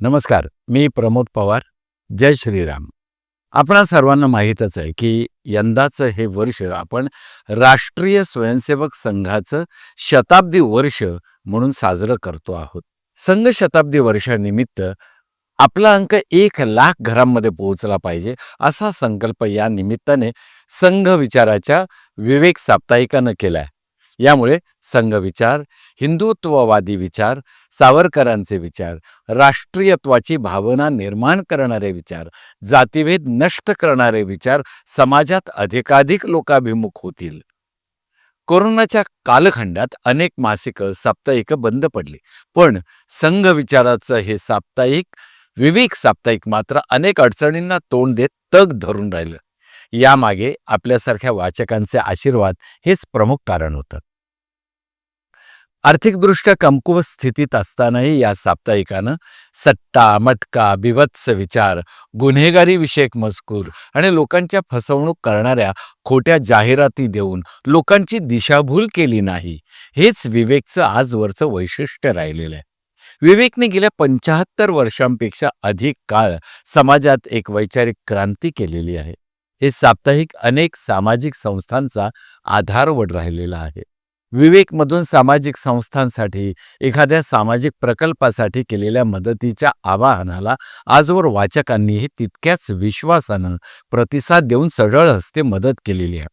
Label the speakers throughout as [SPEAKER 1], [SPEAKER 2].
[SPEAKER 1] नमस्कार मी प्रमोद पवार. जय श्रीराम. आपणा सर्वांना माहीतच आहे की यंदाचं हे वर्ष आपण राष्ट्रीय स्वयंसेवक संघाचं शताब्दी वर्ष म्हणून साजरं करतो आहोत. संघ शताब्दी वर्षानिमित्त आपला अंक एक लाख घरांमध्ये पोहोचला पाहिजे असा संकल्प या निमित्ताने संघ विचाराच्या विवेक साप्ताहिकानं केलाय. यामुळे संघविचार हिंदुत्ववादी विचार सावरकरांचे विचार राष्ट्रीयत्वाची भावना निर्माण करणारे विचार जातीभेद नष्ट करणारे विचार समाजात अधिकाधिक लोकाभिमुख होतील. कोरोनाच्या कालखंडात अनेक मासिकं साप्ताहिकं बंद पडली. पण संघ विचाराचं हे साप्ताहिक विवेक साप्ताहिक मात्र अनेक अडचणींना तोंड देत तग धरून राहिलं. यामागे आपल्यासारख्या वाचकांचे आशीर्वाद हेच प्रमुख कारण होतं. आर्थिकदृष्ट्या कमकुवत स्थितीत असतानाही या साप्ताहिकानं सट्टा मटका बिवत्स विचार गुन्हेगारी विषयक मजकूर आणि लोकांच्या फसवणूक करणाऱ्या खोट्या जाहिराती देऊन लोकांची दिशाभूल केली नाही हेच विवेकचं आजवरचं वैशिष्ट्य राहिलेलं आहे विवेकने गेल्या पंचाहत्तर वर्षांपेक्षा अधिक काळ समाजात एक वैचारिक क्रांती केलेली आहे. हे साप्ताहिक अनेक सामाजिक संस्थांचा आधारवड राहिलेला आहे. विवेकमधून सामाजिक संस्थांसाठी एखाद्या सामाजिक प्रकल्पासाठी केलेल्या मदतीच्या आवाहनाला आजवर वाचकांनीही तितक्याच विश्वासानं प्रतिसाद देऊन सरळ हस्ते मदत केलेली आहे.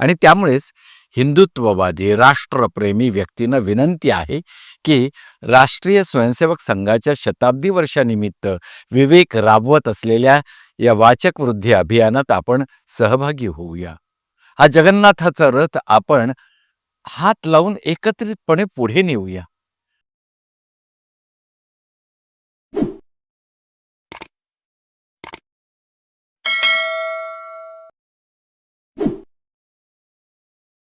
[SPEAKER 1] आणि त्यामुळेच हिंदुत्ववादी राष्ट्रप्रेमी व्यक्तींना विनंती आहे की राष्ट्रीय स्वयंसेवक संघाच्या शताब्दी वर्षानिमित्त विवेक राबवत असलेल्या या वाचक वृद्धी अभियानात आपण सहभागी होऊया. हा जगन्नाथाचा रथ आपण हात लावून एकत्रितपणे पुढे नेऊया.